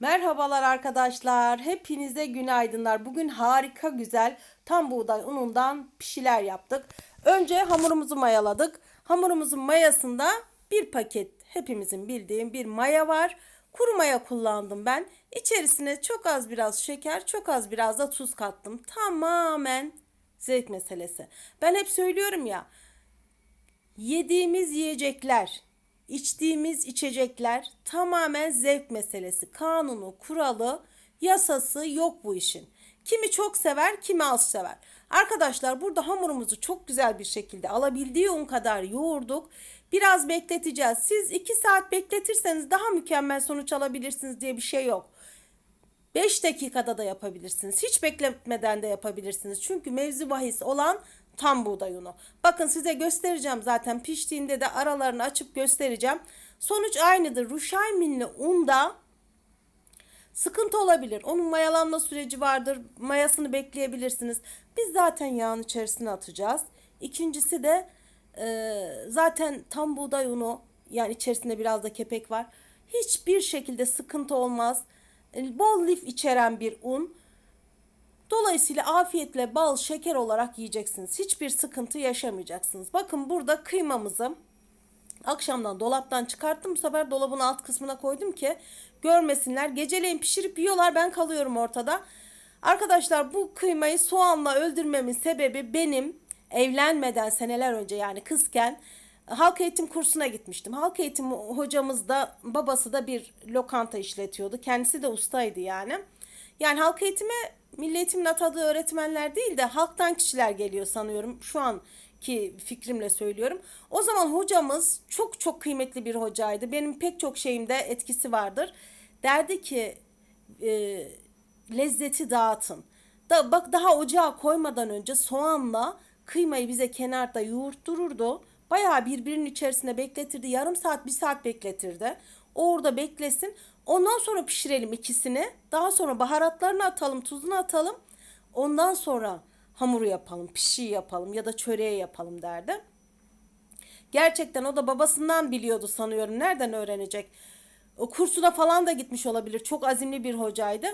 Merhabalar arkadaşlar. Hepinize günaydınlar. Bugün harika güzel tam buğday unundan pişiler yaptık. Önce hamurumuzu mayaladık. Hamurumuzun mayasında bir paket hepimizin bildiğim bir maya var. Kuru maya kullandım ben. İçerisine çok az biraz şeker, çok az biraz da tuz kattım. Tamamen zevk meselesi. Ben hep söylüyorum ya. Yediğimiz yiyecekler, içtiğimiz içecekler tamamen zevk meselesi. Kanunu, kuralı, yasası yok bu işin. Kimi çok sever, kimi az sever. Arkadaşlar burada hamurumuzu çok güzel bir şekilde alabildiği un kadar yoğurduk. Biraz bekleteceğiz. Siz 2 saat bekletirseniz daha mükemmel sonuç alabilirsiniz diye bir şey yok. 5 dakikada da yapabilirsiniz. Hiç bekletmeden de yapabilirsiniz. Çünkü mevzu bahis olan tam buğday unu. Bakın size göstereceğim zaten piştiğinde de aralarını açıp göstereceğim. Sonuç aynıdır. Ruşayminli unda sıkıntı olabilir. Onun mayalanma süreci vardır. Mayasını bekleyebilirsiniz. Biz zaten yağın içerisine atacağız. İkincisi de e, zaten tam buğday unu yani içerisinde biraz da kepek var. Hiçbir şekilde sıkıntı olmaz. E, Bol lif içeren bir un. Dolayısıyla afiyetle bal, şeker olarak yiyeceksiniz. Hiçbir sıkıntı yaşamayacaksınız. Bakın burada kıymamızı akşamdan dolaptan çıkarttım. Bu sefer dolabın alt kısmına koydum ki görmesinler. Geceleyin pişirip yiyorlar. Ben kalıyorum ortada. Arkadaşlar bu kıymayı soğanla öldürmemin sebebi benim evlenmeden seneler önce yani kızken halk eğitim kursuna gitmiştim. Halk eğitim hocamız da babası da bir lokanta işletiyordu. Kendisi de ustaydı yani. Yani halk eğitime milli eğitimin atadığı öğretmenler değil de halktan kişiler geliyor sanıyorum. Şu anki fikrimle söylüyorum. O zaman hocamız çok çok kıymetli bir hocaydı. Benim pek çok şeyimde etkisi vardır. Derdi ki e, lezzeti dağıtın. Da, bak daha ocağa koymadan önce soğanla kıymayı bize kenarda yoğurttururdu. Bayağı birbirinin içerisine bekletirdi. Yarım saat, bir saat bekletirdi. O orada beklesin. Ondan sonra pişirelim ikisini. Daha sonra baharatlarını atalım, tuzunu atalım. Ondan sonra hamuru yapalım, pişi yapalım ya da çöreği yapalım derdi. Gerçekten o da babasından biliyordu sanıyorum. Nereden öğrenecek? O kursuna falan da gitmiş olabilir. Çok azimli bir hocaydı.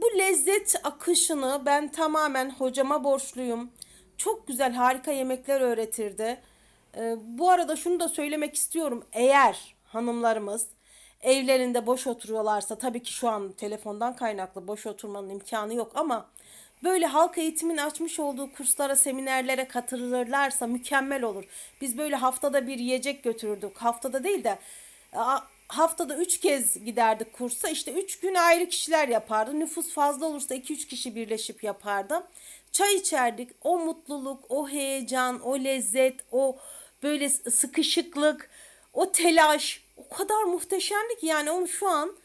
Bu lezzet akışını ben tamamen hocama borçluyum. Çok güzel, harika yemekler öğretirdi. Ee, bu arada şunu da söylemek istiyorum. Eğer hanımlarımız evlerinde boş oturuyorlarsa tabii ki şu an telefondan kaynaklı boş oturmanın imkanı yok ama böyle halk eğitimin açmış olduğu kurslara, seminerlere katılırlarsa mükemmel olur. Biz böyle haftada bir yiyecek götürürdük. Haftada değil de haftada üç kez giderdik kursa. İşte üç gün ayrı kişiler yapardı. Nüfus fazla olursa iki üç kişi birleşip yapardı. Çay içerdik. O mutluluk, o heyecan, o lezzet, o böyle sıkışıklık, o telaş o kadar muhteşemdi ki yani onu şu an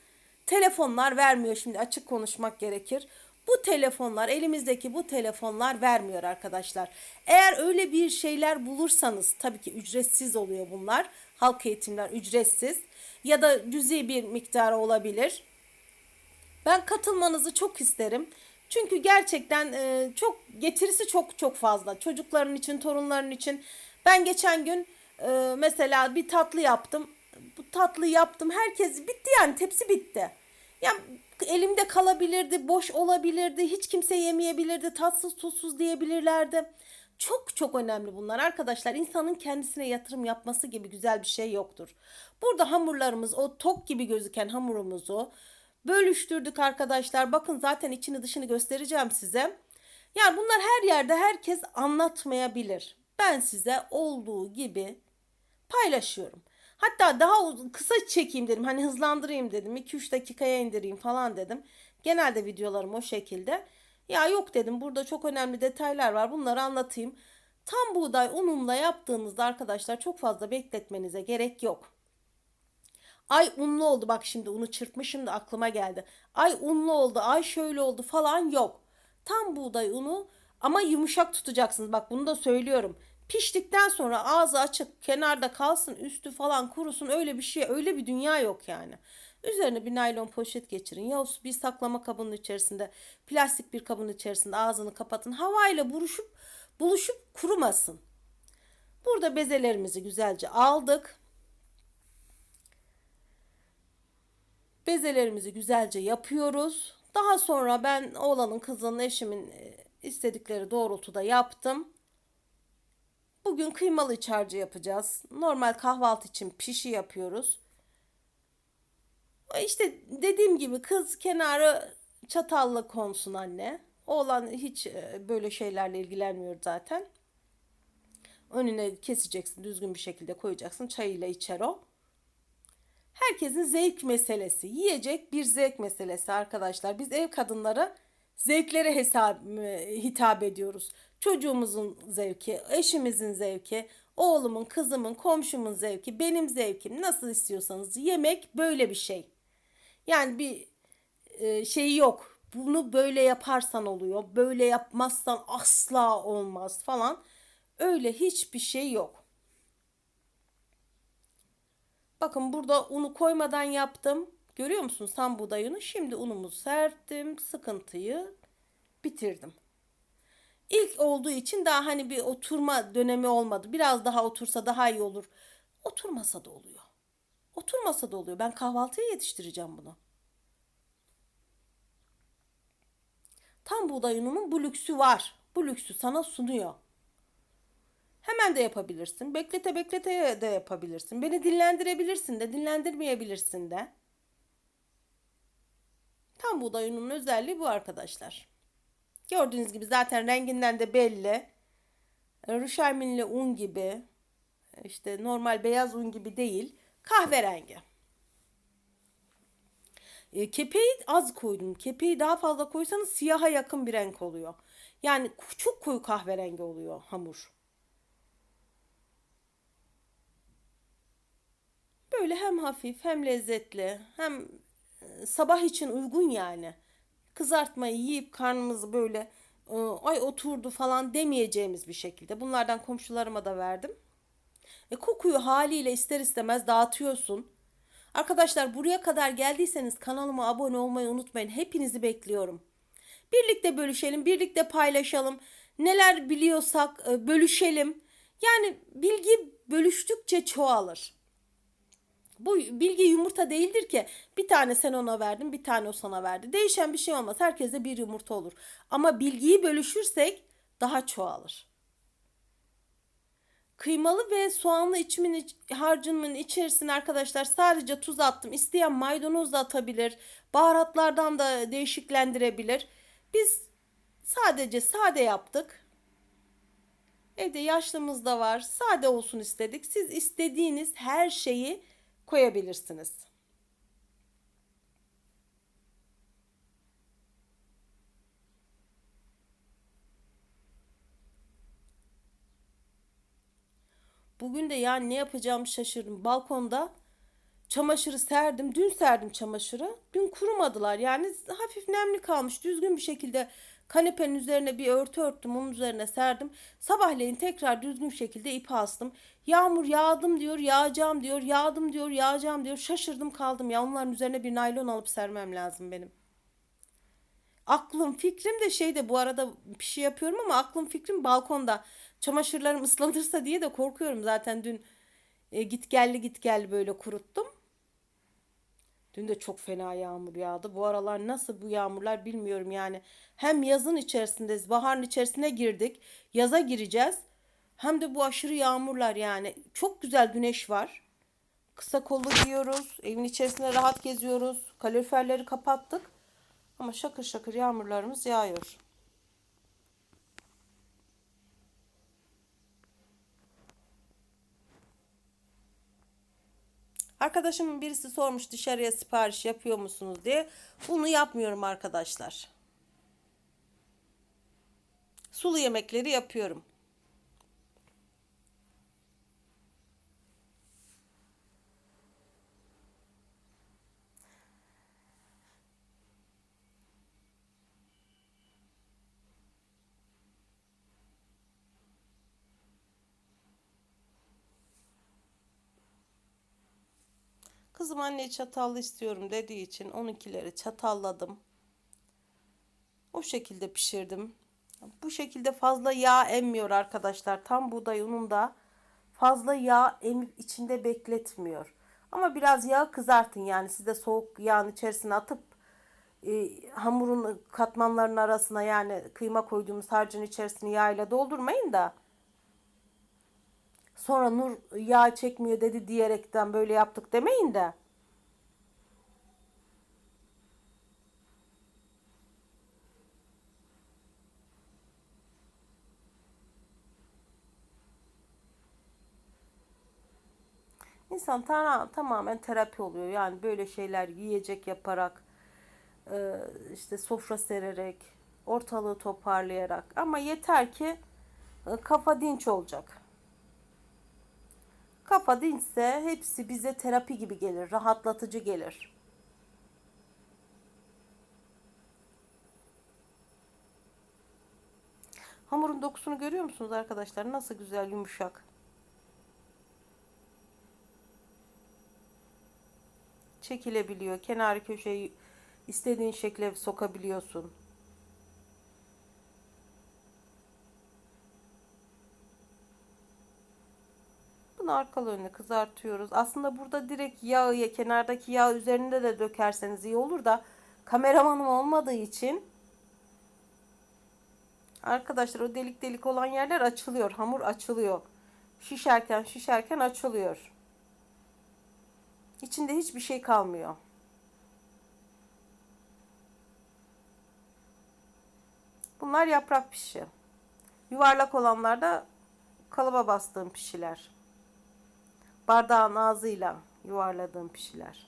telefonlar vermiyor şimdi açık konuşmak gerekir. Bu telefonlar elimizdeki bu telefonlar vermiyor arkadaşlar. Eğer öyle bir şeyler bulursanız tabii ki ücretsiz oluyor bunlar. Halk eğitimler ücretsiz ya da cüzi bir miktarı olabilir. Ben katılmanızı çok isterim. Çünkü gerçekten e, çok getirisi çok çok fazla. Çocukların için, torunların için. Ben geçen gün e, mesela bir tatlı yaptım. Bu tatlı yaptım. Herkes bitti yani tepsi bitti. Ya elimde kalabilirdi, boş olabilirdi, hiç kimse yemeyebilirdi, tatsız tuzsuz diyebilirlerdi. Çok çok önemli bunlar arkadaşlar. İnsanın kendisine yatırım yapması gibi güzel bir şey yoktur. Burada hamurlarımız o tok gibi gözüken hamurumuzu bölüştürdük arkadaşlar. Bakın zaten içini dışını göstereceğim size. Yani bunlar her yerde herkes anlatmayabilir. Ben size olduğu gibi paylaşıyorum. Hatta daha kısa çekeyim dedim. Hani hızlandırayım dedim. 2-3 dakikaya indireyim falan dedim. Genelde videolarım o şekilde. Ya yok dedim. Burada çok önemli detaylar var. Bunları anlatayım. Tam buğday ununla yaptığınızda arkadaşlar çok fazla bekletmenize gerek yok. Ay unlu oldu bak şimdi unu çırpmışım da aklıma geldi. Ay unlu oldu, ay şöyle oldu falan yok. Tam buğday unu ama yumuşak tutacaksınız. Bak bunu da söylüyorum. Piştikten sonra ağzı açık kenarda kalsın üstü falan kurusun öyle bir şey öyle bir dünya yok yani. Üzerine bir naylon poşet geçirin ya bir saklama kabının içerisinde plastik bir kabın içerisinde ağzını kapatın havayla buruşup buluşup kurumasın. Burada bezelerimizi güzelce aldık. Bezelerimizi güzelce yapıyoruz. Daha sonra ben oğlanın, kızının, eşimin e, istedikleri doğrultuda yaptım. Bugün kıymalı iç harcı yapacağız. Normal kahvaltı için pişi yapıyoruz. İşte dediğim gibi kız kenarı çatalla konsun anne. Oğlan hiç e, böyle şeylerle ilgilenmiyor zaten. Önüne keseceksin, düzgün bir şekilde koyacaksın. Çayıyla içer o. Herkesin zevk meselesi. Yiyecek bir zevk meselesi arkadaşlar. Biz ev kadınları zevklere hesap, hitap ediyoruz. Çocuğumuzun zevki, eşimizin zevki, oğlumun, kızımın, komşumun zevki, benim zevkim nasıl istiyorsanız yemek böyle bir şey. Yani bir e, şey yok. Bunu böyle yaparsan oluyor. Böyle yapmazsan asla olmaz falan. Öyle hiçbir şey yok. Bakın burada unu koymadan yaptım. Görüyor musunuz tam buğday? Şimdi unumuzu serptim. Sıkıntıyı bitirdim. İlk olduğu için daha hani bir oturma dönemi olmadı. Biraz daha otursa daha iyi olur. Oturmasa da oluyor. Oturmasa da oluyor. Ben kahvaltıya yetiştireceğim bunu. Tam buğday ununun bu lüksü var. Bu lüksü sana sunuyor. Hemen de yapabilirsin. Beklete beklete de yapabilirsin. Beni dinlendirebilirsin de, dinlendirmeyebilirsin de. Tam buğday ununun özelliği bu arkadaşlar. Gördüğünüz gibi zaten renginden de belli. Rüşerminli un gibi, işte normal beyaz un gibi değil, kahverengi. E, kepeği az koydum. Kepeği daha fazla koysanız siyaha yakın bir renk oluyor. Yani çok koyu kahverengi oluyor hamur. Böyle hem hafif hem lezzetli hem e, sabah için uygun yani. Kızartmayı yiyip karnımızı böyle e, ay oturdu falan demeyeceğimiz bir şekilde. Bunlardan komşularıma da verdim. E, kokuyu haliyle ister istemez dağıtıyorsun. Arkadaşlar buraya kadar geldiyseniz kanalıma abone olmayı unutmayın. Hepinizi bekliyorum. Birlikte bölüşelim, birlikte paylaşalım. Neler biliyorsak e, bölüşelim. Yani bilgi bölüştükçe çoğalır. Bu bilgi yumurta değildir ki bir tane sen ona verdin bir tane o sana verdi. Değişen bir şey olmaz. Herkese bir yumurta olur. Ama bilgiyi bölüşürsek daha çoğalır. Kıymalı ve soğanlı içimin harcımın içerisine arkadaşlar sadece tuz attım. İsteyen maydanoz da atabilir. Baharatlardan da değişiklendirebilir. Biz sadece sade yaptık. Evde yaşlımız da var. Sade olsun istedik. Siz istediğiniz her şeyi koyabilirsiniz. Bugün de yani ne yapacağımı şaşırdım. Balkonda çamaşırı serdim. Dün serdim çamaşırı. Dün kurumadılar. Yani hafif nemli kalmış. Düzgün bir şekilde kanepenin üzerine bir örtü örttüm. Onun üzerine serdim. Sabahleyin tekrar düzgün şekilde ipi astım. Yağmur yağdım diyor, yağacağım diyor, yağdım diyor, yağacağım diyor. Şaşırdım kaldım ya. Onların üzerine bir naylon alıp sermem lazım benim. Aklım fikrim de şeyde bu arada bir şey yapıyorum ama aklım fikrim balkonda. Çamaşırlarım ıslanırsa diye de korkuyorum. Zaten dün e, git gelli git gelli böyle kuruttum. Dün de çok fena yağmur yağdı. Bu aralar nasıl bu yağmurlar bilmiyorum yani. Hem yazın içerisindeyiz, baharın içerisine girdik. Yaza gireceğiz. Hem de bu aşırı yağmurlar yani. Çok güzel güneş var. Kısa kollu giyiyoruz. Evin içerisinde rahat geziyoruz. Kaloriferleri kapattık. Ama şakır şakır yağmurlarımız yağıyor. Arkadaşımın birisi sormuş dışarıya sipariş yapıyor musunuz diye. Bunu yapmıyorum arkadaşlar. Sulu yemekleri yapıyorum. Kızım anne çatallı istiyorum dediği için 12'leri çatalladım. O şekilde pişirdim. Bu şekilde fazla yağ emmiyor arkadaşlar. Tam buğday ununda fazla yağ emip içinde bekletmiyor. Ama biraz yağı kızartın yani siz de soğuk yağın içerisine atıp e, hamurun katmanlarının arasına yani kıyma koyduğumuz harcın içerisini yağ doldurmayın da sonra Nur yağ çekmiyor dedi diyerekten böyle yaptık demeyin de. İnsan ta- tamamen terapi oluyor. Yani böyle şeyler yiyecek yaparak, e, işte sofra sererek, ortalığı toparlayarak. Ama yeter ki e, kafa dinç olacak. Kafa dinçse hepsi bize terapi gibi gelir, rahatlatıcı gelir. Hamurun dokusunu görüyor musunuz arkadaşlar? Nasıl güzel yumuşak. çekilebiliyor. Kenar köşeyi istediğin şekle sokabiliyorsun. Arkalı önüne kızartıyoruz. Aslında burada direkt yağı, kenardaki yağ üzerinde de dökerseniz iyi olur da kameramanım olmadığı için arkadaşlar o delik delik olan yerler açılıyor. Hamur açılıyor. Şişerken şişerken açılıyor. İçinde hiçbir şey kalmıyor. Bunlar yaprak pişi. Yuvarlak olanlar da kalıba bastığım pişiler. Bardağın ağzıyla yuvarladığım pişiler.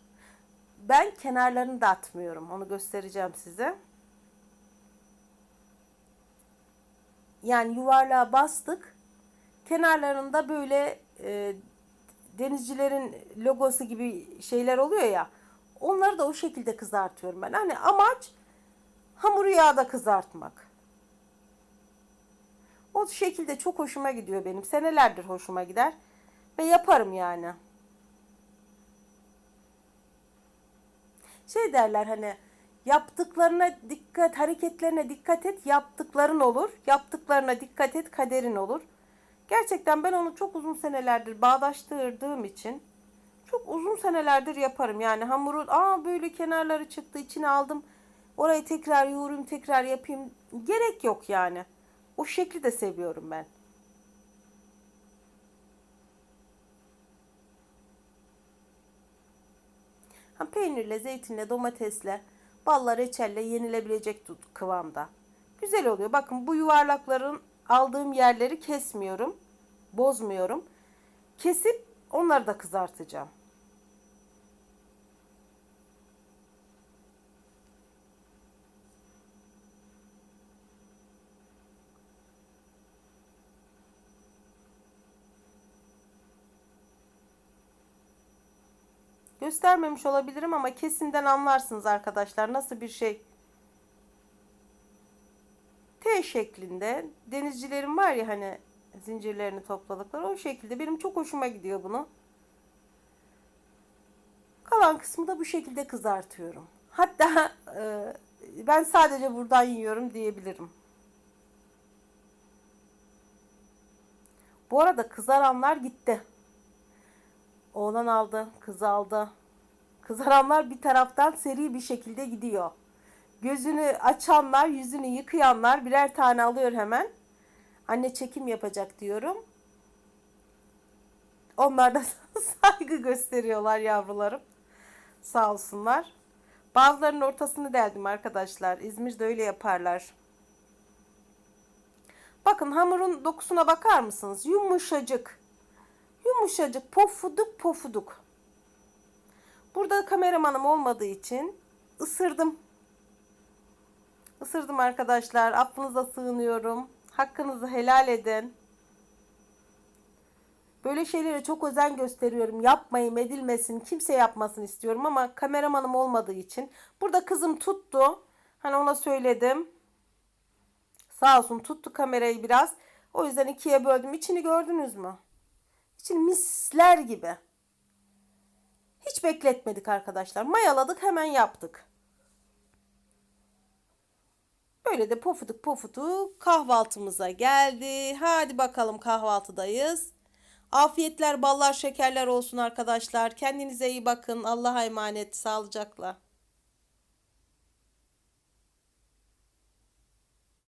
Ben kenarlarını da atmıyorum. Onu göstereceğim size. Yani yuvarlığa bastık. Kenarlarında böyle e, denizcilerin logosu gibi şeyler oluyor ya. Onları da o şekilde kızartıyorum ben. Hani amaç hamuru yağda kızartmak. O şekilde çok hoşuma gidiyor benim. Senelerdir hoşuma gider. Ve yaparım yani. Şey derler hani yaptıklarına dikkat, hareketlerine dikkat et, yaptıkların olur. Yaptıklarına dikkat et, kaderin olur. Gerçekten ben onu çok uzun senelerdir bağdaştırdığım için çok uzun senelerdir yaparım. Yani hamurun aa böyle kenarları çıktı içine aldım. Orayı tekrar yoğurayım tekrar yapayım. Gerek yok yani. O şekli de seviyorum ben. Ha, peynirle, zeytinle, domatesle, balla, reçelle yenilebilecek kıvamda. Güzel oluyor. Bakın bu yuvarlakların aldığım yerleri kesmiyorum bozmuyorum. Kesip onları da kızartacağım. Göstermemiş olabilirim ama kesinden anlarsınız arkadaşlar nasıl bir şey. T şeklinde denizcilerin var ya hani zincirlerini topladıkları o şekilde. Benim çok hoşuma gidiyor bunu. Kalan kısmı da bu şekilde kızartıyorum. Hatta e, ben sadece buradan yiyorum diyebilirim. Bu arada kızaranlar gitti. Oğlan aldı, kız aldı. Kızaranlar bir taraftan seri bir şekilde gidiyor. Gözünü açanlar, yüzünü yıkayanlar birer tane alıyor hemen. Anne çekim yapacak diyorum. Onlar da saygı gösteriyorlar yavrularım. Sağ olsunlar. Bazılarının ortasını deldim arkadaşlar. İzmir'de öyle yaparlar. Bakın hamurun dokusuna bakar mısınız? Yumuşacık. Yumuşacık pofuduk pofuduk. Burada kameramanım olmadığı için ısırdım. Isırdım arkadaşlar. Affınıza sığınıyorum. Hakkınızı helal edin. Böyle şeylere çok özen gösteriyorum. Yapmayın, edilmesin, kimse yapmasın istiyorum ama kameramanım olmadığı için. Burada kızım tuttu. Hani ona söyledim. Sağ olsun tuttu kamerayı biraz. O yüzden ikiye böldüm. İçini gördünüz mü? İçini misler gibi. Hiç bekletmedik arkadaşlar. Mayaladık hemen yaptık. Böyle de pofuduk pofuduk kahvaltımıza geldi. Hadi bakalım kahvaltıdayız. Afiyetler, ballar, şekerler olsun arkadaşlar. Kendinize iyi bakın. Allah'a emanet. Sağlıcakla.